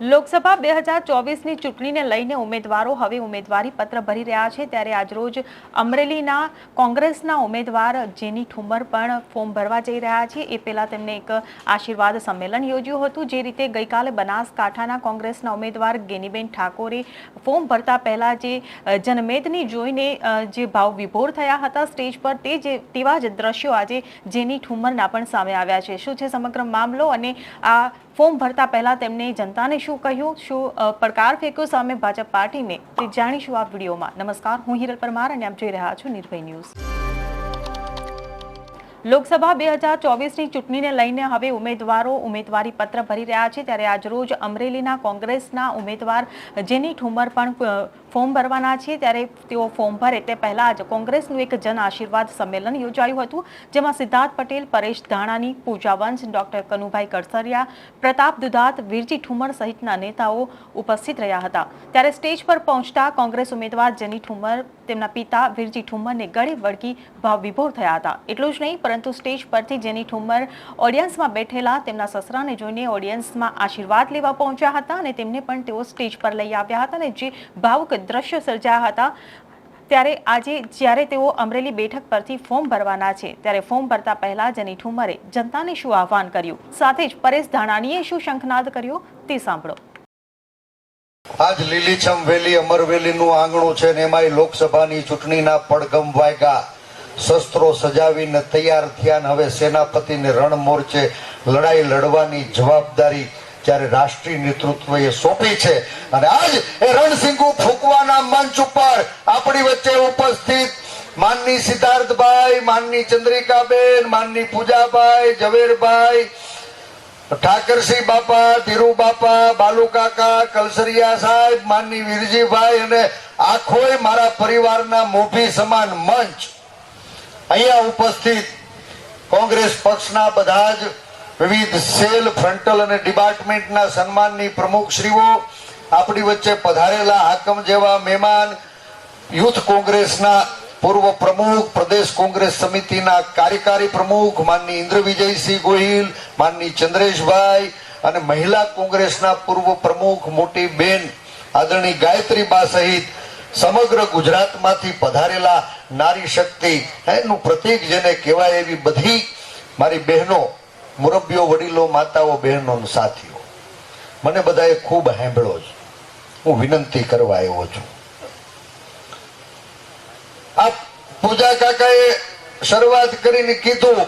લોકસભા બે હજાર ચોવીસની ચૂંટણીને લઈને ઉમેદવારો હવે ઉમેદવારી પત્ર ભરી રહ્યા છે. ત્યારે આજરોજ અમરેલીના કોંગ્રેસના ઉમેદવાર જેની ઠુમર પણ ફોર્મ ભરવા જઈ રહ્યા છે. એ પહેલાં તેમને એક આશીર્વાદ સંમેલન યોજ્યું હતું, જે રીતે ગઈકાલે બનાસકાંઠાના કોંગ્રેસના ઉમેદવાર ગેનીબેન ઠાકોરે ફોર્મ ભરતા પહેલાં જે જનમેદની જોઈને જે ભાવ વિભોર થયા હતા સ્ટેજ પર, તે જે, તેવા જ દ્રશ્યો આજે જેની ઠુમરના પણ સામે આવ્યા છે. શું છે સમગ્ર મામલો? અને આ ફોર્મ ભરતા પહેલા તેમણે જનતાને શું કહ્યું, શું પડકાર ફેંક્યો સામે ભાજપ પાર્ટીને, તે જાણીશું આ વિડીયોમાં. નમસ્કાર, હું હિરલ પરમાર અને આપ જોઈ રહ્યા છો નિર્ભય ન્યૂઝ. લોકસભા બે હજાર ચોવીસની ચૂંટણીને લઈને હવે ઉમેદવારો ઉમેદવારી પત્ર ભરી રહ્યા છે, ત્યારે આજરોજ અમરેલીના કોંગ્રેસના ઉમેદવાર જેની ઠુમર પણ ફોર્મ ભરવાના છે ત્યારે તેઓ ફોર્મ ભરે તે પહેલા જ કોંગ્રેસનું એક જન આશીર્વાદ સંમેલન યોજાયું હતું, જેમાં સિદ્ધાર્થ પટેલ, પરેશ ધાણાની પૂજા વંશ, ડોક્ટર કનુભાઈ કડસરિયા પ્રતાપ દુધાત, વીરજી ઠુમર સહિતના નેતાઓ ઉપસ્થિત રહ્યા હતા. ત્યારે સ્ટેજ પર પહોંચતા કોંગ્રેસ ઉમેદવાર જેની ઠુમર, તેમના પિતા વીરજી ઠુમરને ગળે વળગી ભાવ વિભોર થયા હતા. એટલું જ નહીં, પરંતુ સ્ટેજ પરથી જેની ઠુમર ઓડિયન્સમાં બેઠેલા તેમના સસરાને જોઈને ઓડિયન્સમાં આશીર્વાદ લેવા પહોંચ્યા હતા અને તેમને પણ તેઓ સ્ટેજ પર લઈ આવ્યા હતા અને જે ભાવુક દ્રશ્યો સર્જાયા હતા. ત્યારે આજે જ્યારે તેઓ અમરેલી બેઠક પરથી ફોર્મ ભરવાના છે, ત્યારે ફોર્મ ભરતા પહેલા જની ઠુમરે જનતાને શું આહવાન કર્યું? સાથે જ પરેશ ધાણાનીએ શું શંખનાદ કર્યો તે સાંભળો. આજ લીલીછમ વેલી અમરવેલીનું આંગણું છે ને એમાંય લોકસભાની ચૂંટણીના પડગમ વાગ્યા. શસ્ત્રો સજાવીને તૈયાર થયા હવે સેનાપતિને રણ મોરચે લડાઈ લડવાની જવાબદારી જ્યારે રાષ્ટ્રીય નેતૃત્વએ સોંપી છે. અને આજ એ રણસિંગુ ફૂંકવાના મંચ ઉપર આપણી વચ્ચે ઉપસ્થિત માનની સિદ્ધાર્થભાઈ, માનની ચંદ્રિકાબેન, માનની પૂજાભાઈ, ઝવેરભાઈ, ઠાકરસિંહ બાપા, ધીરુ બાપા, બાલુ કાકા, કલસરિયા સાહેબ, માનની વીરજીભાઈ અને આખોય મારા પરિવારના મોભી સમાન મંચ અહીંયા ઉપસ્થિત કોંગ્રેસ પક્ષના બધા જ વિવિધ સેલ ફ્રન્ટલ અને ડિપાર્ટમેન્ટના સન્માનની પ્રમુખશ્રીઓ આપણી વચ્ચે પધારેલા હાકમ જેવા મહેમાન, યુથ કોંગ્રેસના પૂર્વ પ્રમુખ, પ્રદેશ કોંગ્રેસ સમિતિના કાર્યકારી પ્રમુખ, માનની ઇન્દ્ર વિજયસિંહ ગોહિલ, માનની ચંદ્રેશભાઈ અને મહિલા કોંગ્રેસના પૂર્વ પ્રમુખ મોટી બેન આદરણી ગાયત્રી બા સહિત સમગ્ર ગુજરાતમાંથી પધારેલા નારી શક્તિ. એનું પ્રતીક જેને કહેવાય એવી બધી મારી બહેનો મુરબ્બીઓ, વડીલો, માતાઓ, બહેનો સાથીઓ, મને બધાએ ખૂબ સાંભળ્યો છે. હું વિનંતી કરવા આવ્યો છું. આ પૂજા કાકાએ શરૂઆત કરીને કીધું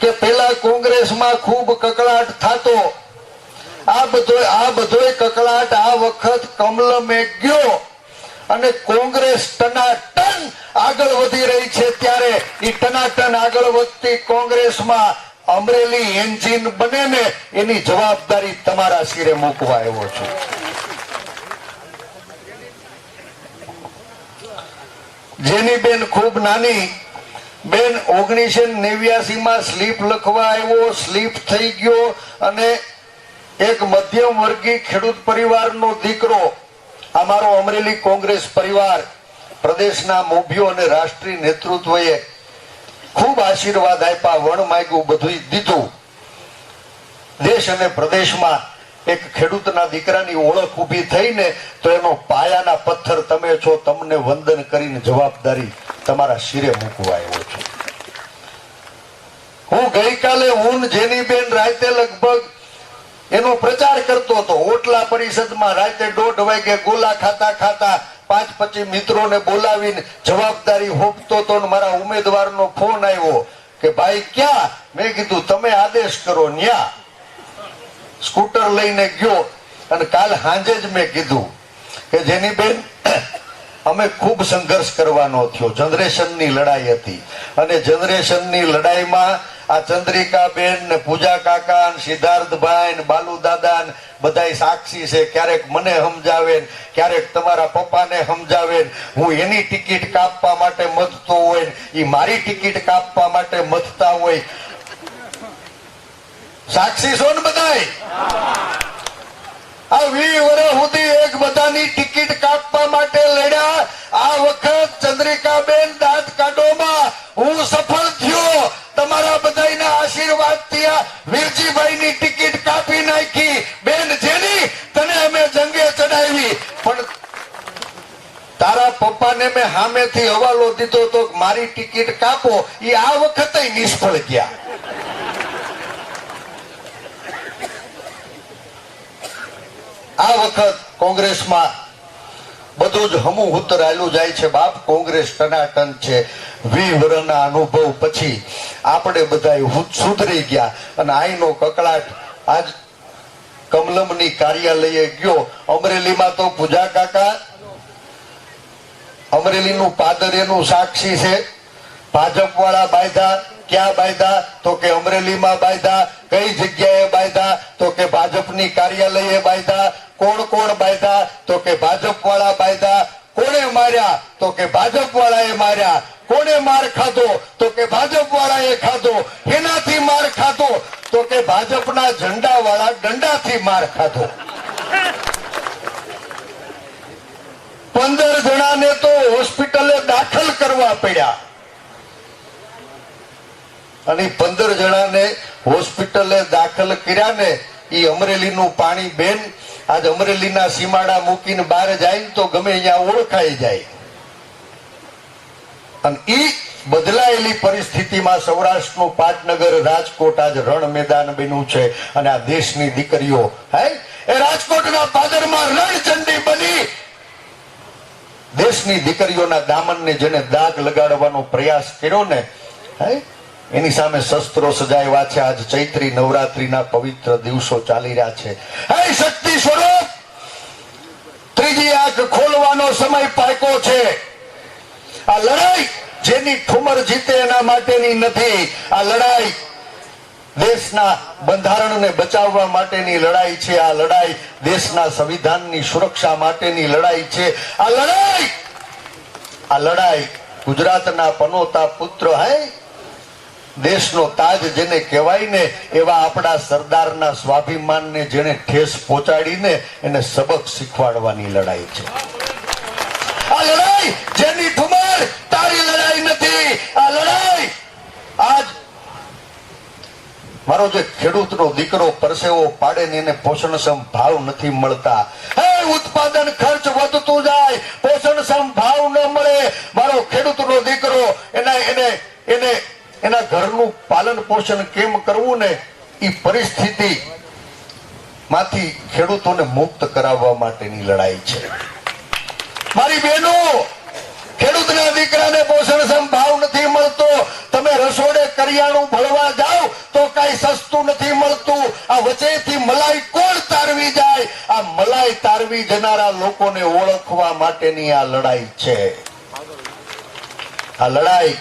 કે પેલા કોંગ્રેસમાં ખૂબ કકળાટ થતો, આ બધો આ બધોય કકળાટ આ વખત કમલમે ગયો. અને કોંગ્રેસ ટનાટન આગળ વધી રહી છે ત્યારે એ ટનાટન આગળ વધતી કોંગ્રેસમાં અમરેલી એન્જિન બને ને એની જવાબદારી તમારા શિરે મૂકવા આવ્યો છું. જેની બેન ખૂબ નાની, બેન ઓગણીસો નેવ્યાસી માં સ્લીપ લખવા આવ્યો, સ્લીપ થઈ ગયો અને એક મધ્યમ વર્ગી ખેડૂત પરિવારનો દીકરો અમારો અમરેલી કોંગ્રેસ પરિવાર પ્રદેશના મોભીઓ અને રાષ્ટ્રીય નેતૃત્વએ ખૂબ આશીર્વાદ આપ્યા, વણ માગ્યું બધું દીધું. દેશ અને પ્રદેશમાં એક ખેડૂતના દીકરાની ઓળખ ઊભી થઈને તો એનો પાયાના પથ્થર તમે છો, તમને વંદન કરીને જવાબદારી તમારા શિરે મૂકવા આવ્યો છું. હું ગઈકાલે હું જેની બેન રાતે લગભગ એનો પ્રચાર કરતો હતો. ઓટલા પરિષદમાં રાતે દોઢ વાગે ગોલા ખાતા ખાતા પાંચ પચીસ મિત્રોને બોલાવીને જવાબદારી હોપતો હતો ને મારા ઉમેદવારનો ફોન આવ્યો કે, ભાઈ, ક્યાં? મેં કીધું, તમે આદેશ કરો, ન્યા. સ્કૂટર લઈને ગયો અને કાલ સાંજે જ મેં કીધું કે, જેની બેન, અમે ખૂબ સંઘર્ષ કરવાનો થયો. જનરેશનની લડાઈ હતી. અને જનરેશનની લડાઈમાં આ ચંદ્રિકા બેન ને પૂજા કાકા ને સિદ્ધાર્થભાઈ ને બાલુ દાદા ને બધાય સાક્ષી છે. ક્યારેક મને સમજાવે ક્યારેક તમારા પપ્પાને સમજાવે હું એની ટિકિટ કાપવા માટે મથતો હોય ઈ મારી ટિકિટ કાપવા માટે મથતા હોય. સાક્ષી છો ને બધાય? આ વી વર્ષ સુધી એક બધાની ટિકિટ કાપવા માટે લડ્યા. આ વખત ચંદ્રિકાબેન દાંત કાઢોમાં હું સફળ થયો. તમારા બધાના આશીર્વાદથી આ વીરજીભાઈની ટિકિટ કાપી નાખી. બેન જેની તને અમે જંગે ચડાવી. પણ તારા પપ્પાને મેં સામેથી હવાલો દીધો તો મારી ટિકિટ કાપો. એ આ વખતે નિષ્ફળ ગયા. આ વખત કોંગ્રેસમાં બધું જ હમું હુતર આયલું જાય છે. બાપ કોંગ્રેસ ટનાટન છે. વી વર્ષના અનુભવ પછી આપણે બધા સુધરી ગયા અને આઈનો કકળાટ આજ કમલમની કાર્યાલયે ગયો. અમરેલીમાં તો પૂજા કાકા, અમરેલીનું પાદર એનું સાક્ષી છે. ભાજપ વાળા બાયધા ક્યાં બાયધા તો કે અમરેલીમાં બાયધા કઈ જગ્યાએ બાયધા તો કે ભાજપની કાર્યાલયે બાયધા કોણ કોણ બાયધા તો કે ભાજપ વાળા બાયધા કોણે માર્યા? તો કે ભાજપ વાળાએ માર્યા. કોને માર ખાધો? તો કે ભાજપ વાળાએ ખાધો. એનાથી માર ખાધો. તો કે ભાજપના ઝંડા વાળા દંડાથી માર ખાધો. પંદર જણાને તો હોસ્પિટલે દાખલ કરવા પડ્યા. અને પંદર જણાને હોસ્પિટલે દાખલ કર્યા ને એ અમરેલીનું પાણી બેન, આજ અમરેલીના સીમાડા મૂકીને બહાર જાય તો ગમે અહીંયા ઓળખાઈ જાય. અને ઈ બદલાયેલી પરિસ્થિતિમાં સૌરાષ્ટ્રનું પાટનગર રાજકોટ આજ રણ મેદાન બન્યું છે અને આ દેશની દીકરીઓ, હે? એ રાજકોટના પાદરમાં રણચંડી બની. દેશની દીકરીઓના દામનને જેને દાગ લગાડવાનો પ્રયાસ કર્યો ને હે? એની સામે શસ્ત્રો સજાવ્યા છે આજ ચૈત્રી નવરાત્રીના પવિત્ર દિવસો ચાલી રહ્યા છે. શક્તિ સ્વરૂપ! ત્રીજી આંખ ખોલવાનો સમય પાકો છે. આ લડાઈ જેની ઠુમર જીતે એના માટેની નથી. આ લડાઈ દેશના બંધારણને બચાવવા માટેની લડાઈ છે. આ લડાઈ દેશના સંવિધાનની સુરક્ષા માટેની લડાઈ છે. આ લડાઈ આ લડાઈ ગુજરાતના પનોતા પુત્ર હે દેશનો તાજ જેને કહેવાય ને, એવા આપણા સરદારના સ્વાભિમાનને જેને ઠેસ પહોંચાડીને એને સબક શીખવાડવાની લડાઈ છે. આ લડાઈ જેની ઠુમર, તારી લડાઈ નથી. આ લડાઈ આજ મારો જે ખેડૂતનો દીકરો પરસેવો પાડે ને એને પોષણક્ષમ ભાવ નથી મળતા. હે, ઉત્પાદન ખર્ચ વધતું જાય, પોષણક્ષમ ભાવ ન મળે. મારો ખેડૂતનો દીકરો એના, એને એને એના ઘરનું પાલન પોષણ કેમ કરવું ને એ પરિસ્થિતિ માંથી ખેડૂતોને મુક્ત કરાવવા માટેની લડાઈ છે. મારી બહેનો ખેડૂતના દીકરાને પોષણ સંભાવ નથી મળતો. તમે રસોડે કરિયાણું ભળવા જાઓ તો કઈ સસ્તું નથી મળતું. આ વચ્ચેથી મલાઈ કોણ તારવી જાય? આ મલાઈ તારવી જનારા લોકોને ઓળખવા માટેની આ લડાઈ છે. આ લડાઈ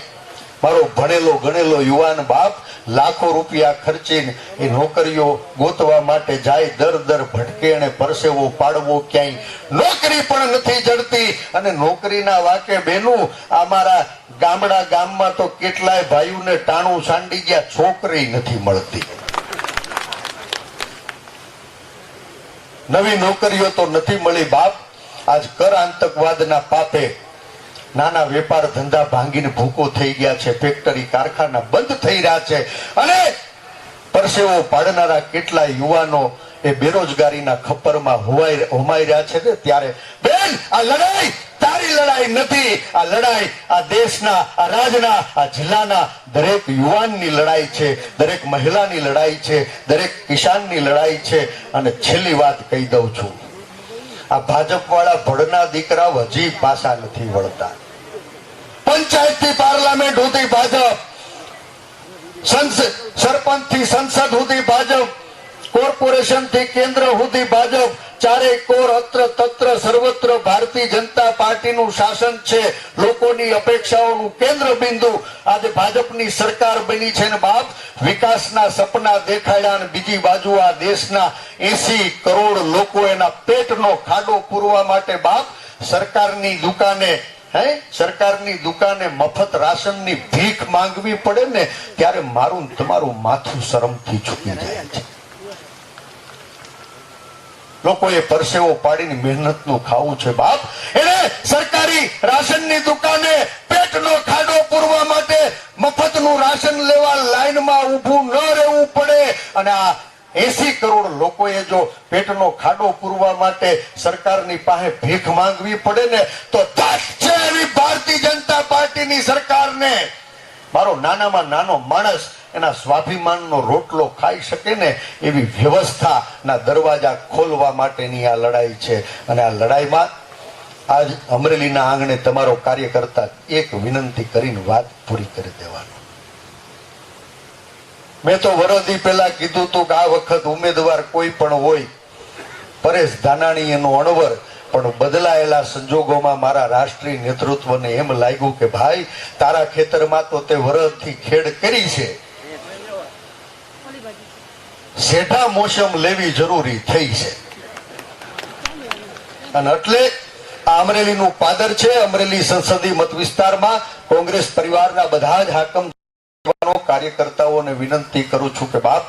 મારો ભણેલો ગણેલો યુવાન બાપ લાખો રૂપિયા ખર્ચીને એ નોકરીઓ ગોતવા માટે જાય, દર દર ભટકે અને પરસેવો પાડવો ક્યાંય. નોકરી પણ નથી જડતી. અને નોકરીના વાકે બેનું અમારા ગામડા ગામમાં તો કેટલાય ભાઈઓને ટાણું સાંડી ગયા, છોકરી નથી મળતી. નવી નોકરીઓ તો નથી મળી બાપ. આજ કર આતંકવાદના પાપે નાના વેપાર ધંધા ભાંગીને ભૂકો થઈ ગયા છે ફેક્ટરી કારખાના બંધ થઈ રહ્યા છે અને પરસેવો પાડનારા કેટલા યુવાનો એ બેરોજગારીના ખપ્પરમાં હોવાઈ હોમાઈ રહ્યા છે ત્યારે, બેન, આ લડાઈ તારી લડાઈ નથી. આ લડાઈ આ દેશના, આ રાજના, આ જિલ્લાના દરેક યુવાનની લડાઈ છે, દરેક મહિલાની લડાઈ છે, દરેક કિસાનની લડાઈ છે. અને છેલ્લી વાત કહી દઉં છું આ ભાજપ વાળા ભડના દીકરા હજી પાછા નથી વળતા. પંચાયતથી પાર્લામેન્ટ સુધી ભાજપ. સરપંચથી સંસદ સુધી ભાજપ. કોર્પોરેશનથી કેન્દ્ર સુધી ભાજપ. ચારે કોર અત્ર તત્ર સર્વત્ર ભારતીય જનતા પાર્ટીનું શાસન છે. લોકોની અપેક્ષાઓનું કેન્દ્ર બિંદુ આજે ભાજપની સરકાર બની છે ને બાપ વિકાસના સપના દેખાડ્યા બીજી બાજુ આ દેશના એસી કરોડ લોકો એના પેટનો ખાડો પૂરવા માટે બાપ સરકારની દુકાને, હે? સરકારની દુકાને મફત રાશનની ભીખ માંગવી પડે ને ત્યારે મારું તમારું માથું શરમથી ચૂકી જાય છે. લોકોએ પરસેવો પાડીને મહેનતનું ખાવું છે બાપ. એને સરકારી રાશનની દુકાને પેટનો ખાડો પૂરવા માટે મફતનું રાશન લેવા લાઈનમાં ઊભું ન રહેવું પડે. અને આ એસી કરોડ લોકોએ જો પેટનો ખાડો પૂરવા માટે સરકારની પાસે ભીખ માંગવી પડે ને, તો that છે ને મારો નાનામાં નાનો માણસ એના સ્વાભિમાનનો રોટલો ખાઈ શકે ને એવી વ્યવસ્થાના દરવાજા ખોલવા માટેની આ લડાઈ છે. અને આ લડાઈમાં આજ અમરેલીના આંગણે તમારો કાર્યકર્તા એક વિનંતી કરીને વાત પૂરી કરી દેવાનો. મેં તો વરદી પહેલા કીધું હતું કે આ વખત ઉમેદવાર કોઈ પણ હોય, પરેશ ધાનાણી એનો અણવર, પણ બદલાયેલા સંજોગોમાં મારા રાષ્ટ્રીય નેતૃત્વને એમ લાગ્યું કે ભાઈ, તારા ખેતરમાં તો તે વરદથી ખેડ કરી છે. શેઠા મોસમ લેવી જરૂરી થઈ છે. અને એટલે આ અમરેલીનું પાદર છે, અમરેલી સંસદીય મત વિસ્તારમાં કોંગ્રેસ પરિવારના બધા જ હાકમ કાર્યકર્તાઓને વિનંતી કરું છું કે બાપ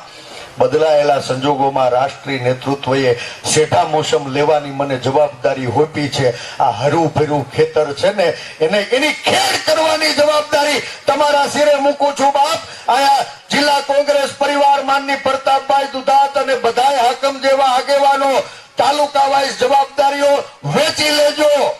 બદલાયેલા સંજોગોમાં રાષ્ટ્રીય નેતૃત્વએ શેઠા મોસમ લેવાની મને જવાબદારી હોપી છે. આ હરું ખેતર છે ને, એને એની ખેડ કરવાની જવાબદારી તમારા સિરે મૂકું છું બાપ. આયા જિલ્લા કોંગ્રેસ પરિવાર માનની પ્રતાપભાઈ દુધાત અને બધાય હાકમ જેવા આગેવાનો તાલુકા વાઇઝ જવાબદારીઓ વેચી લેજો.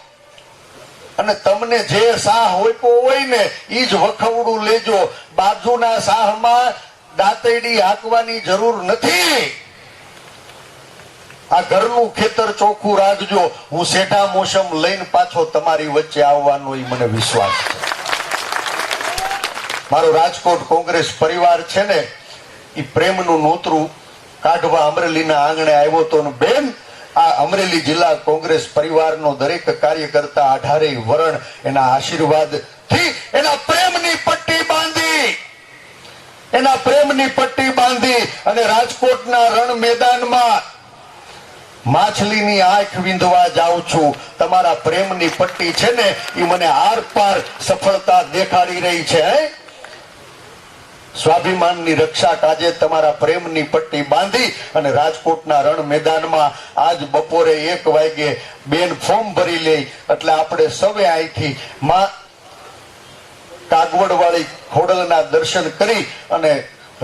અને તમને જે સાહ હોય હોય ને એ જ વખવડું લેજો. બાજુના સાહમાં દાંતેડી હાંકવાની જરૂર નથી. આ ઘરનું ખેતર ચોખ્ખું રાખજો. હું શેઠા મોસમ લઈને પાછો તમારી વચ્ચે આવવાનો મને વિશ્વાસ છે. મારો રાજકોટ કોંગ્રેસ પરિવાર છે ને એ પ્રેમનું નોતરું કાઢવા અમરેલીના આંગણે આવ્યો તો બેન, આ અમરેલી જિલ્લા કોંગ્રેસ પરિવારનો દરેક કાર્યકર્તા અઢારે વરણ એના આશીર્વાદથી એના બાંધી એના પ્રેમની પટ્ટી બાંધી અને રાજકોટના રણ મેદાનમાં માછલીની આંખ વિંધવા જાઉં છું તમારા પ્રેમની પટ્ટી છે ને એ મને આર પાર સફળતા દેખાડી રહી છે? સ્વાભિમાનની રક્ષા કાજે તમારા પ્રેમની પટ્ટી બાંધી અને રાજકોટના રણ મેદાનમાં આજ બપોરે એક વાગે બેન ફોર્મ ભરી લે એટલે આપણે સવે અહીંથી માં કાગવડવાળી ખોડલના દર્શન કરી અને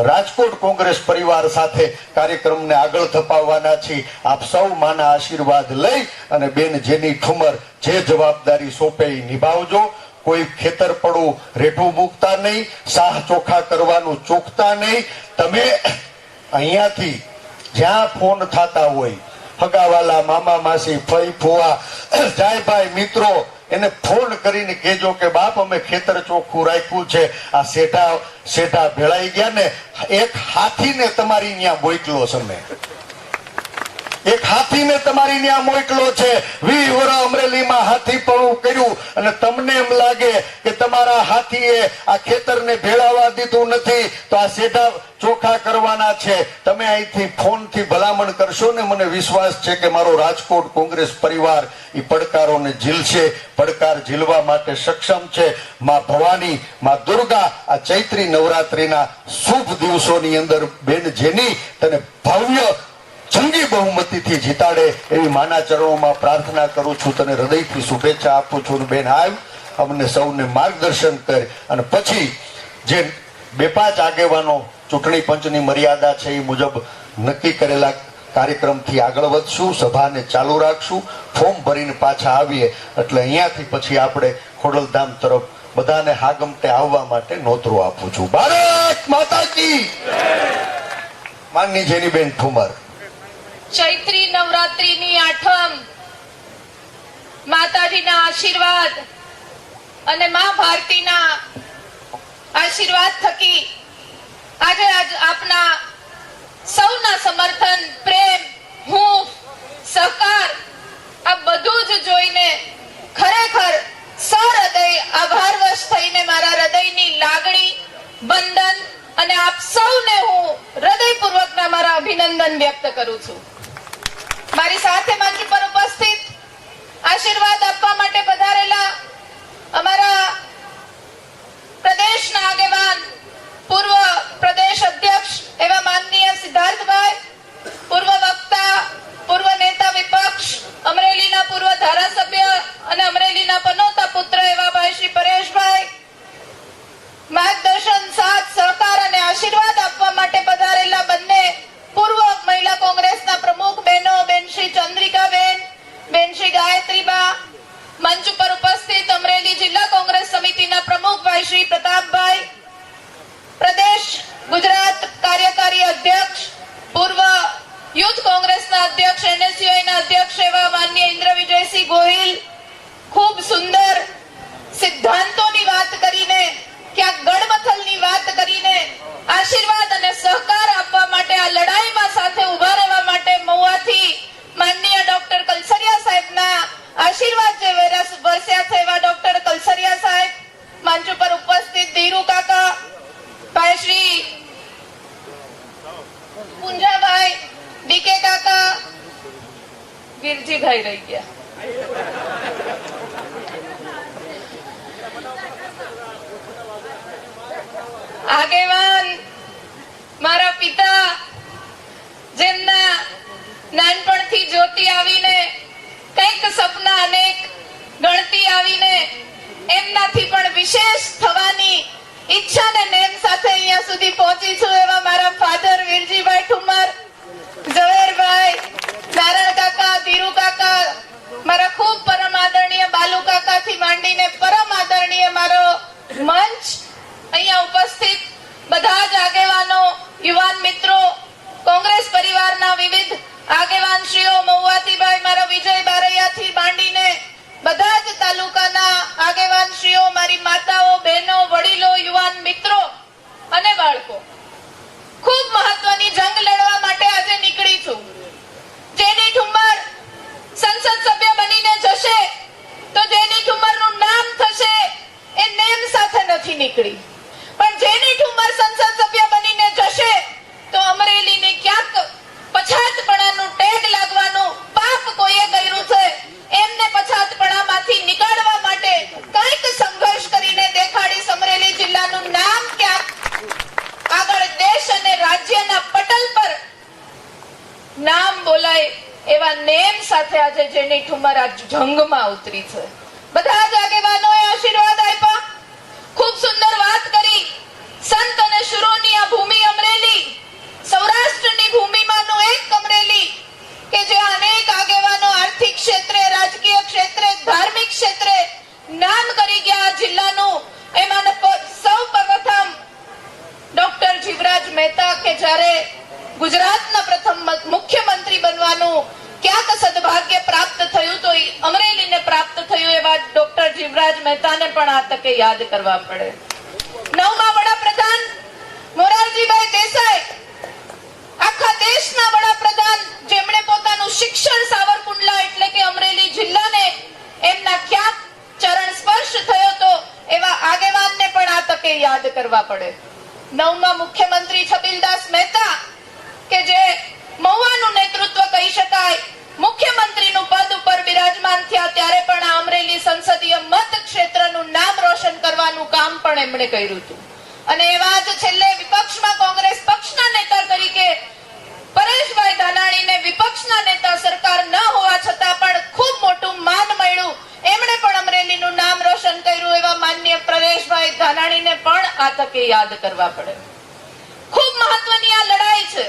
રાજકોટ કોંગ્રેસ પરિવાર સાથે કાર્યક્રમને આગળ ધપાવવાના છીએ. આપ સૌ માના આશીર્વાદ લઈ અને બેન જેની ઠુમર જે જવાબદારી સોંપે એ નિભાવજો. કોઈ ખેતર પડું રેઠું મૂકતા નહીં, સાહ ચોખા કરવાનું ચૂકતા નહીં. તમે અહીંયાથી જ્યાં ફોન થતા હોય ફગાવાલા મામા માસી, ફઈ ફુવા જાય ભાઈ મિત્રો એને ફોન કરીને કહેજો કે, બાપ, અમે ખેતર ચોખ્ખું રાખ્યું છે. આ શેઠા શેઠા ભેળાઈ ગયા ને, એક હાથીને તમારી ત્યાં મોકલો છે મેં. એક હાથી ને તમારી ત્યાં મોકલો છે. વી વરા અમરેલીમાં હાથી પણ કર્યું અને તમને એમ લાગે કે તમારા હાથીએ આ ખેતરને ભેળાવા દીધું નથી, તો આ શેઠા ચોખા કરવાના છે. તમે અહીંથી ફોનથી ભલામણ કરશો ને મને વિશ્વાસ છે કે મારો રાજકોટ કોંગ્રેસ પરિવાર એ પડકારોને ઝીલશે, પડકાર ઝીલવા માટે સક્ષમ છે. માં ભવાની, માં દુર્ગા, આ ચૈત્રી નવરાત્રીના શુભ દિવસોની અંદર બેન જેની તને ભવ્ય જંગી બહુમતીથી જીતાડે એવી માના ચરણોમાં પ્રાર્થના કરું છું. તને હૃદયથી શુભેચ્છા આપું છું. બેન આવ અમને સૌને માર્ગદર્શન કર. અને પછી જે બે પાંચ આગેવાનો ચૂંટણી પંચની મર્યાદા છે એ મુજબ નક્કી કરેલા કાર્યક્રમથી આગળ વધશું, સભાને ચાલુ રાખશું, ફોર્મ ભરીને પાછા આવીએ. એટલે અહીંયાથી પછી આપણે ખોડલધામ તરફ બધાને હાગમટે આવવા માટે નોતરું આપું છું. ભારત માતાજી માનની જેની બેન ઠુમર. ચૈત્રી નવરાત્રીની આઠમ. માતાજીના આશીર્વાદ અને મા ભારતીના આશીર્વાદ થકી આજે આપના સૌના સમર્થન, પ્રેમ હું સહકાર, આ બધું જ જોઈને ખરેખર સહૃદય આભારવશ થઈને મારા હૃદયની લાગણી બંધન અને આપ સૌને હું હૃદયપૂર્વકના મારા અભિનંદન વ્યક્ત કરું છું. મારી સાથે મંચ પર ઉપસ્થિત આશીર્વાદ આપવા માટે પધારેલા અમારા પ્રદેશના આગેવાન પૂર્વ પ્રદેશ અધ્યક્ષ એવા માનનીય સિદ્ધાર્થભાઈ પૂર્વ વક્તા પૂર્વ નેતા વિપક્ષ અમરેલીના પૂર્વ ધારાસભ્ય અને અમરેલીના પનોતા પુત્ર એવા ભાઈ શ્રી પરેશભાઈ માર્ગદર્શન સાથ સહકાર અને આશીર્વાદ આપવા માટે પધારેલા બંને પૂર્વ મહિલા કોંગ્રેસના પ્રમુખ બહેનો બેન શ્રી ચંદ્રિકાબેન બેન શ્રી ગાયત્રીબા મંચ ઉપર ઉપસ્થિત અમરેલી જિલ્લા કોંગ્રેસ સમિતિના પ્રમુખ ભાઈ શ્રી પ્રતાપ અધ્યક્ષ NSUI ના અધ્યક્ષ એવા માન્ય ઇન્દ્ર વિજયસિંહ ગોહિલ ખૂબ સુંદર સિદ્ધાંતોની વાત કરીને ક્યાંક ગડમથલની વાત કરીને આશીર્વાદ અને સહકાર આપવા માટે આ લડાઈમાં સાથે ઊભા રહેવા માટે મહુવાથી માનનીય ડોક્ટર કલસરિયા સાહેબના આશીર્વાદ જે વેરસ- વરસ્યા છે એવા ડોક્ટર કલસરિયા સાહેબ મંચ ઉપર ઉપસ્થિત ધીરુ કાકા ભાઈ શ્રી પુંજાભાઈ ડીકે કાકા વીરજીભાઈ રહી ગયા આગેવાન મારા પિતા જેમના નાનપણથી આવીને કંઈક સપના અનેક ગણતી આવીને એમનાથી પણ વિશેષ થવાની ઈચ્છા ને નેમ સાથે અહીંયા સુધી પહોંચી છું એવા મારા ફાધર વીરજીભાઈ ઠુમર ઝવેરભાઈ નારાયણ કાકા, ધીરુ કાકા, મારા ખૂબ પરમ આદરણીય બાલુ કાકા થી માંડીને પરમ આદરણીય મારો મંચ અહીંયા ઉપસ્થિત બધા જ આગેવાનો, યુવાન મિત્રો, કોંગ્રેસ પરિવારના વિવિધ આગેવાનશ્રીઓ મહુવાતીભાઈ મારા વિજય બારૈયાથી માંડીને બધા જ તાલુકાના આગેવાનશ્રીઓ, મારી માતાઓ, બહેનો, વડીલો, યુવાન મિત્રો અને બાળકો, ખૂબ મહત્વની જંગ લડવા માટે આજે નીકળી છું જેની ઠુમર સંસદ સભ્ય બનીને જશે તો જેની ઠુમરનું નામ થશે એ નેમ સાથે નથી નીકળી પણ જેની ઠુમર સંસદ સભ્ય બનીને જશે તો અમરેલીને ક્યાંક પછાતપણાનું ટેગ લાગવાનું પાપ કોઈએ કર્યું છે એમને પછાતપણામાંથી નીકાળવા માટે કંઈક સંઘર્ષ કરીને દેખાડીશ અમરેલી જિલ્લાનું નામ ક્યાંક આગળ દેશ અને રાજ્યના પટલ પર નામ બોલાય એવા નેમ સાથે આજે જેની ઠુમર આ જંગમાં ઉતરી છે બધા જ આગેવાનોએ આશીર્વાદ આપ્યા ખૂબ સુંદર વાત કરી સંત અને શુરોની આ ભૂમિ અમરેલી સૌરાષ્ટ્રની ભૂમિમાંનું એક અમરેલી કે જે અનેક આગેવાનો આર્થિક ક્ષેત્રે રાજકીય ક્ષેત્રે ધાર્મિક ક્ષેત્રે નામ કરી ગયા આ જિલ્લાનું એમાં સૌ પ્રથમ ડોક્ટર જીવરાજ મહેતા કે જ્યારે ગુજરાતના પ્રથમ મ- મુખ્યમંત્રી બનવાનું ક્યાંક સદભાગ્ય પ્રાપ્ત થયું તો ઈ અમરેલીને પ્રાપ્ત થયું એવા ડોક્ટર જીવરાજ મહેતાને પણ આ તકે યાદ કરવા પડે. નવમા વડાપ્રધાન મોરારજીભાઈ દેસાઈ, આખા દેશના વડાપ્રધાન જેમણે પોતાનું શિક્ષણ સાવરકુંડલા એટલે કે અમરેલી જિલ્લાને એમના ક્યાંક ચરણ સ્પર્શ થયો તો એવા આગેવાનને પણ આ તકે યાદ કરવા પડે. નવમા મુખ્યમંત્રી છબીલદાસ મહેતા કે જે મહુવાનું નેતૃત્વ કહી શકાય મુખ્યમંત્રીનું પદ ઉપર બિરાજમાન થયા ત્યારે પણ આ અમરેલી સંસદીય મત ક્ષેત્રનું નામ રોશન કરવાનું કામ પણ એમણે કર્યું હતું. અને એવા જ છેલ્લે વિપક્ષમાં કોંગ્રેસ પક્ષના નેતા તરીકે પરેશભાઈ ધાનાણીને વિપક્ષના નેતા સરકાર ન હોવા છતાં પણ ખૂબ મોટું માન મળ્યું. એમણે પણ અમરેલીનું નામ રોશન કર્યું એવા માન્ય પ્રવેશભાઈ ધાનાણીને પણ આ તકે યાદ કરવા પડે. ખૂબ મહત્વની આ લડાઈ છે.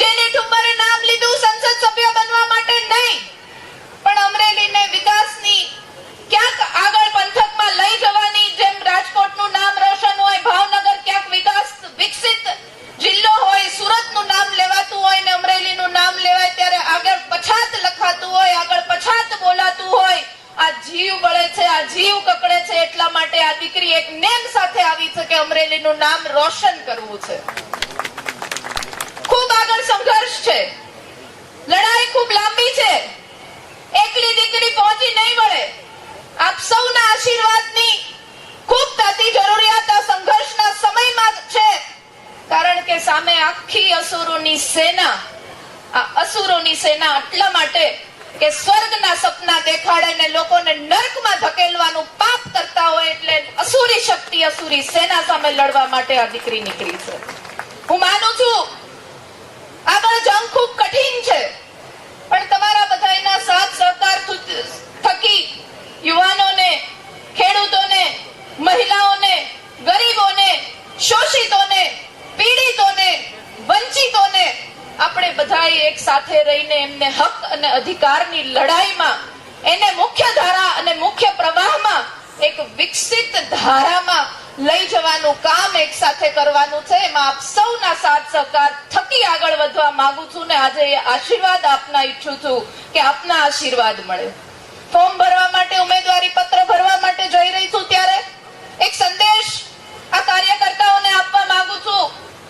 જેની ઠુમરે નામ લીધું સંસદ સભ્ય બનવા માટે નહીં. પણ અમરેલીને વિકાસની ક્યાંક અમરેલીનું નામ રોશન કરવું છે. ખૂબ આગળ સંઘર્ષ છે. લડાઈ ખૂબ લાંબી છે. એકલી દીકરી પહોંચી નહીં વળે. આપ સૌના આશીર્વાદની ખૂબ તાતી જરૂરિયાત આ સંઘર્ષના સમયમાં છે. કારણ કે સામે આખી અસુરોની સેના, આ અસુરોની સેના એટલા માટે કે સ્વર્ગના સપના દેખાડે ને લોકોને નર્કમાં ધકેલવાનું હોય એટલે અસુરી શક્તિ, અસુરી સેના સામે લડવા માટે આ દીકરી નીકળી છે. હું માનું છું આગળ જંગ ખૂબ કઠિન છે. પણ તમારા બધાના સાથ, સહકાર થકી યુવાનોને, ખેડૂતોને, મહિલાઓને, ગરીબોને, શોષિતોને, પીડિતોને, વંચિતોને આપણે બધાએ એક સાથે રહીને એમને હક અને અધિકારની લડાઈમાં, એને મુખ્ય ધારા અને મુખ્ય પ્રવાહમાં એક વિકસિત ધારામાં લઈ જવાનું કામ એક સાથે કરવાનું છે. એમાં આપ સૌના સાથ સહકાર થકી આગળ વધવા માંગુ છું ને આજે એ આશીર્વાદ આપના ઈચ્છું છું કે આપના આશીર્વાદ મળે. ફોર્મ ભરવા માટે ઉમેદવારી પત્ર ભરવા માટે જઈ રહી છું ત્યારે એક સંદેશ આ કાર્યકર્તાઓને આપવા માંગુ છું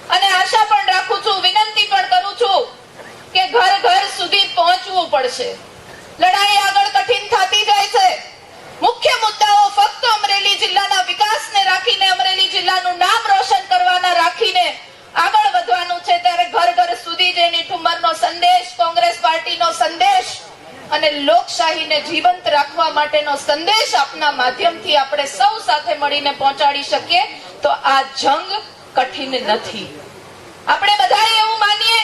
અને આશા પણ રાખું છું વિનંતી પણ કરું છું કે ઘર ઘર સુધી પહોંચવું પડશે લડાઈ આગળ કઠિન થતી જાય છે મુખ્ય મુદ્દાઓ ફક્ત અમરેલી જિલ્લાના વિકાસને રાખીને અમરેલી જિલ્લાનું નામ રોશન કરવાના રાખીને આગળ વધવાનું છે ત્યારે ઘર ઘર સુધી જેની ઠુમરનો સંદેશ કોંગ્રેસ પાર્ટીનો સંદેશ અને લોકશાહીને જીવંત રાખવા માટેનો સંદેશ આપના માધ્યમથી આપણે સૌ સાથે મળીને પહોંચાડી શકીએ તો આ જંગ કઠિન નથી. આપણે બધા એવું માનીએ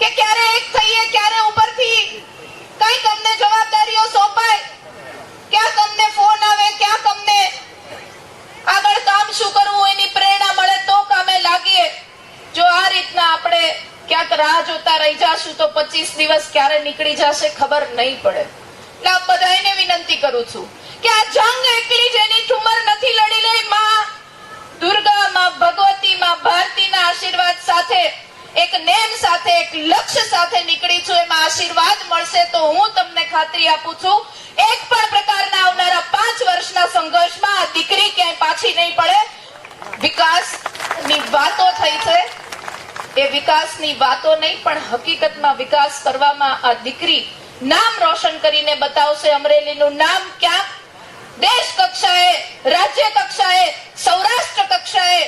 કે ક્યારે એક થઈએ ક્યારે ઉપરથી કંઈક અમને જવાબદારીઓ સોંપાય ક્યાંક અમને ફોન આવે ક્યાંક અમને આગળ કામ શું કરવું એની પ્રેરણા મળે તો કામે લાગીએ જો આ રીતના આપણે ક્યાંક રાહ રહી જાશું તો 25 દિવસ ક્યારે નીકળી જશે ખબર નહીં પડે. એટલે આપ બધાને વિનંતી કરું છું કે આ જંગ એકલી જેની ઠુમર નથી લડી લઈ માં દુર્ગા માં ભગવતી માં ભારતીના આશીર્વાદ સાથે, એક નેમ સાથે, એક લક્ષ્ય સાથે નીકળી છું, એમાં આશીર્વાદ મળશે તો હું તમને ખાતરી આપું છું. એક પણ પ્રકારના આવનારા પાંચ વર્ષના સંઘર્ષમાં આ દીકરી ક્યાંય પાછી નહીં પડે. વિકાસની વાતો થઈ છે. એ વિકાસની વાતો નહીં, પણ હકીકતમાં વિકાસ કરવામાં આ દીકરી નામ રોશન કરીને બતાવશે. અમરેલીનું નામ ક્યાંક દેશ કક્ષાએ, રાજ્ય કક્ષાએ, સૌરાષ્ટ્ર કક્ષાએ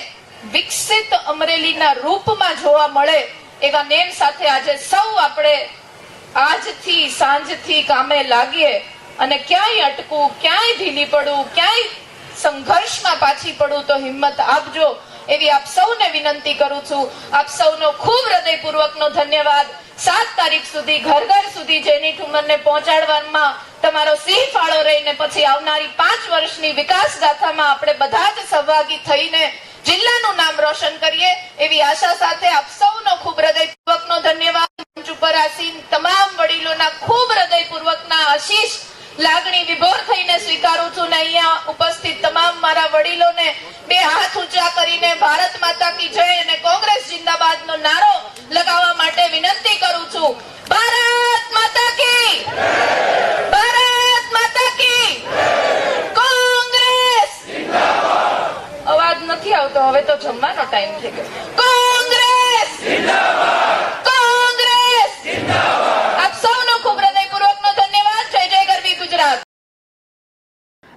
વિકસિત અમરેલીના રૂપમાં જોવા મળે એવા નેમ સાથે આજે સૌ આપણે આજથી, સાંજથી કામે લાગીએ અને ક્યાંય અટકવું, ક્યાંય ઢીલી પડું ક્યાંય સંઘર્ષમાં પાછી પડું તો હિંમત આપજો. એવી આપ સૌને વિનંતી કરું છું. આપ સૌનો ખૂબ હૃદયપૂર્વકનો ધન્યવાદ. સાત તારીખ સુધી, ઘર ઘર સુધી જેની ઠુમરને પહોંચાડવામાં તમારો સિંહ ફાળો રહીને પછી આવનારી પાંચ વર્ષની વિકાસ ગાથામાં આપણે બધા જ સહભાગી થઈને જિલ્લાનું નામ રોશન કરીએ એવી આશા સાથે આપ સૌનો ખૂબ હૃદયપૂર્વકનો ધન્યવાદ. મંચ ઉપર આસીન તમામ વડીલોના ખૂબ હૃદયપૂર્વકના આશીષ લાગણી વિભોર થઈને સ્વીકારું છું ને અહીંયા ઉપસ્થિત તમામ મારા વડીલોને બે હાથ ઊંચા કરીને ભારત માતા કી જય અને કોંગ્રેસ જિંદાબાદનો નારો લગાવવા માટે વિનંતી કરું છું. ભારત માતા કી ભારત માતા કી કોંગ્રેસ અવાજ નથી આવતો, હવે તો જમવાનો ટાઈમ ગયો. કોંગ્રેસ કોંગ્રેસ આપ સૌનો ખૂબ હૃદયપૂર્વકનો ધન્યવાદ જય જય ગરવી ગુજરાત